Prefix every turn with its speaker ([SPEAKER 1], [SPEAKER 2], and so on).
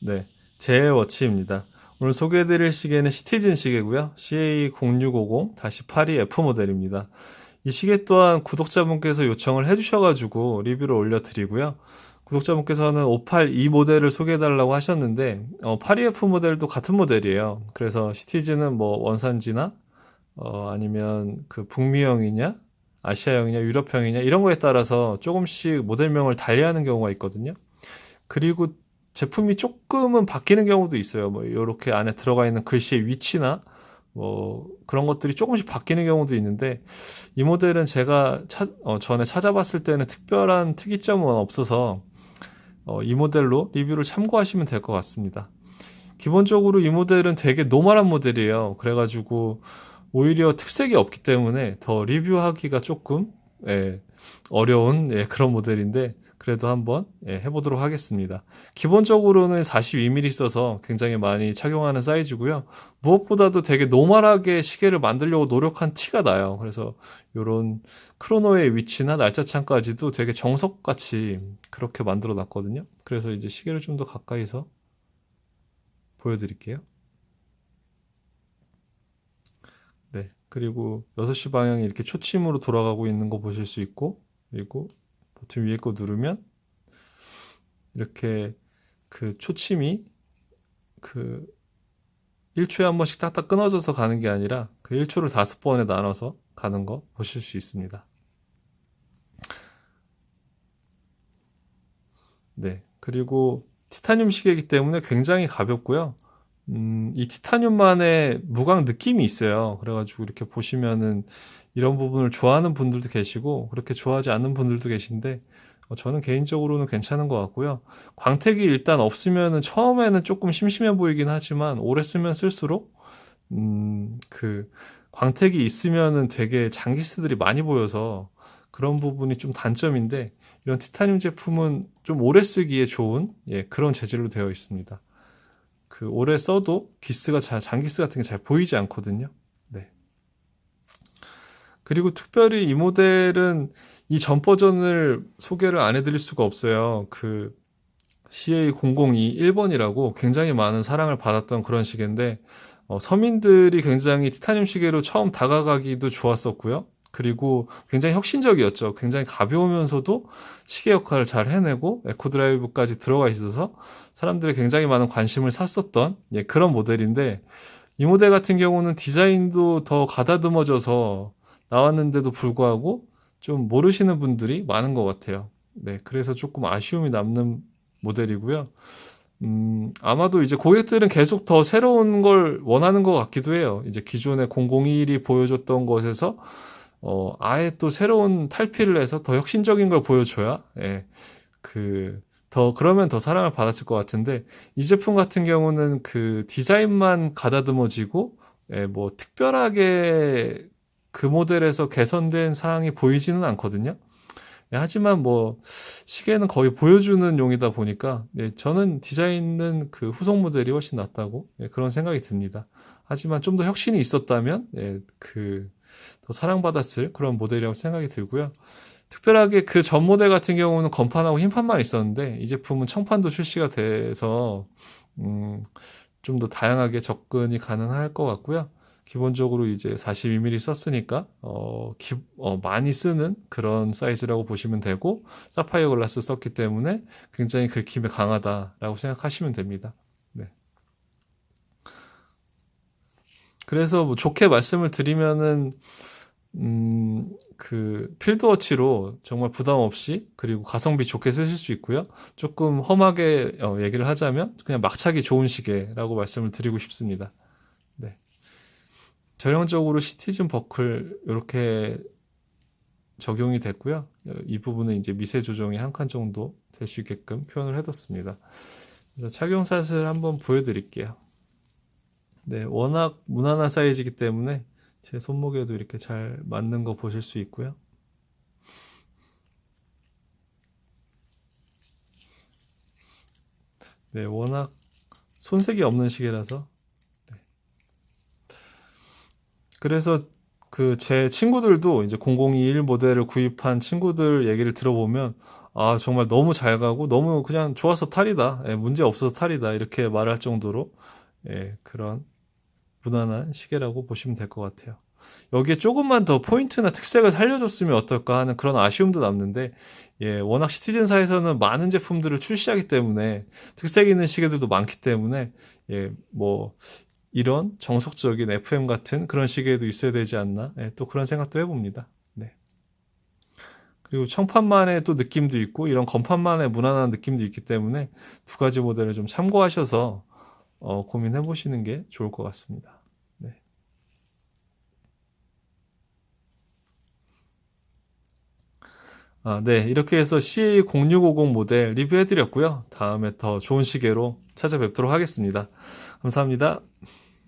[SPEAKER 1] 네, 제 워치입니다. 오늘 소개해드릴 시계는 시티즌 시계고요. CA0650-82F 모델입니다. 이 시계 또한 구독자분께서 요청을 해주셔가지고 리뷰를 올려드리고요. 구독자분께서는 582 모델을 소개해달라고 하셨는데 어, 82F 모델도 같은 모델이에요. 그래서 시티즌은 뭐 원산지나 어, 아니면 그 북미형이냐 아시아형이냐 유럽형이냐 이런 거에 따라서 조금씩 모델명을 달리하는 경우가 있거든요. 그리고 제품이 조금은 바뀌는 경우도 있어요. 뭐 이렇게 안에 들어가 있는 글씨의 위치나 뭐 그런 것들이 조금씩 바뀌는 경우도 있는데 이 모델은 제가 차- 어, 전에 찾아봤을 때는 특별한 특이점은 없어서 어, 이 모델로 리뷰를 참고하시면 될 것 같습니다. 기본적으로 이 모델은 되게 노멀한 모델이에요. 그래가지고 오히려 특색이 없기 때문에 더 리뷰하기가 조금 예, 어려운 예, 그런 모델인데 그래도 한번 예, 해보도록 하겠습니다. 기본적으로는 42mm 써서 굉장히 많이 착용하는 사이즈고요. 무엇보다도 되게 노멀하게 시계를 만들려고 노력한 티가 나요. 그래서 이런 크로노의 위치나 날짜창까지도 되게 정석같이 그렇게 만들어 놨거든요. 그래서 이제 시계를 좀 더 가까이서 보여드릴게요. 네. 그리고 6시 방향이 이렇게 초침으로 돌아가고 있는 거 보실 수 있고, 그리고 버튼 위에 거 누르면 이렇게 그 초침이 그 1초에 한 번씩 딱딱 끊어져서 가는 게 아니라 그 1초를 다섯 번에 나눠서 가는 거 보실 수 있습니다. 네. 그리고 티타늄 시계이기 때문에 굉장히 가볍고요. 음, 이 티타늄만의 무광 느낌이 있어요. 그래가지고 이렇게 보시면은 이런 부분을 좋아하는 분들도 계시고 그렇게 좋아하지 않는 분들도 계신데 어, 저는 개인적으로는 괜찮은 것 같고요. 광택이 일단 없으면은 처음에는 조금 심심해 보이긴 하지만 오래 쓰면 쓸수록 음, 그 광택이 있으면은 되게 장기스들이 많이 보여서 그런 부분이 좀 단점인데 이런 티타늄 제품은 좀 오래 쓰기에 좋은 예, 그런 재질로 되어 있습니다. 그 오래 써도 기스가 잘 장기스 같은 게 잘 보이지 않거든요. 네. 그리고 특별히 이 모델은 이 전 버전을 소개를 안 해드릴 수가 없어요. 그 CA002 1번이라고 굉장히 많은 사랑을 받았던 그런 시계인데 어, 서민들이 굉장히 티타늄 시계로 처음 다가가기도 좋았었고요. 그리고 굉장히 혁신적이었죠. 굉장히 가벼우면서도 시계 역할을 잘 해내고 에코 드라이브까지 들어가 있어서 사람들이 굉장히 많은 관심을 샀었던 예, 그런 모델인데 이 모델 같은 경우는 디자인도 더 가다듬어져서 나왔는데도 불구하고 좀 모르시는 분들이 많은 것 같아요. 네, 그래서 조금 아쉬움이 남는 모델이고요. 음, 아마도 이제 고객들은 계속 더 새로운 걸 원하는 것 같기도 해요. 이제 기존의 001이 보여줬던 것에서 어, 아예 또 새로운 탈피를 해서 더 혁신적인 걸 보여줘야, 예, 그, 더, 그러면 더 사랑을 받았을 것 같은데, 이 제품 같은 경우는 그 디자인만 가다듬어지고, 예, 뭐, 특별하게 그 모델에서 개선된 사항이 보이지는 않거든요. 예, 하지만 뭐, 시계는 거의 보여주는 용이다 보니까, 예, 저는 디자인은 그 후속 모델이 훨씬 낫다고, 예, 그런 생각이 듭니다. 하지만 좀 더 혁신이 있었다면, 예, 그, 더 사랑받았을 그런 모델이라고 생각이 들고요. 특별하게 그 전 모델 같은 경우는 건판하고 흰판만 있었는데 이 제품은 청판도 출시가 돼서 음, 좀 더 다양하게 접근이 가능할 것 같고요. 기본적으로 이제 42mm 썼으니까 어, 기- 어, 많이 쓰는 그런 사이즈라고 보시면 되고 사파이어 글라스 썼기 때문에 굉장히 긁힘이 강하다라고 생각하시면 됩니다. 네. 그래서 뭐 좋게 말씀을 드리면은 음, 그 필드워치로 정말 부담 없이 그리고 가성비 좋게 쓰실 수 있고요. 조금 험하게 어, 얘기를 하자면 그냥 막차기 좋은 시계라고 말씀을 드리고 싶습니다. 네. 전형적으로 시티즌 버클 이렇게 적용이 됐고요. 어, 이 부분은 이제 미세 조정이 한 칸 정도 될 수 있게끔 표현을 해뒀습니다. 그래서 착용샷을 한번 보여드릴게요. 네, 워낙 무난한 사이즈이기 때문에 제 손목에도 이렇게 잘 맞는 거 보실 수 있고요. 네, 워낙 손색이 없는 시계라서. 네. 그래서 그 제 친구들도 이제 001 모델을 구입한 친구들 얘기를 들어보면 아 정말 너무 잘 가고 너무 그냥 좋아서 탈이다. 예, 문제 없어서 탈이다. 이렇게 말할 정도로 예, 그런 무난한 시계라고 보시면 될 것 같아요. 여기에 조금만 더 포인트나 특색을 살려줬으면 어떨까 하는 그런 아쉬움도 남는데 예, 워낙 시티즌사에서는 많은 제품들을 출시하기 때문에 특색 있는 시계들도 많기 때문에 예, 뭐 이런 정석적인 FM 같은 그런 시계도 있어야 되지 않나 예, 또 그런 생각도 해봅니다. 네. 그리고 청판만의 또 느낌도 있고 이런 건판만의 무난한 느낌도 있기 때문에 두 가지 모델을 좀 참고하셔서 어, 고민해 보시는 게 좋을 것 같습니다. 네. 아, 네. 이렇게 해서 CA0650 모델 리뷰해 드렸고요. 다음에 더 좋은 시계로 찾아뵙도록 하겠습니다. 감사합니다.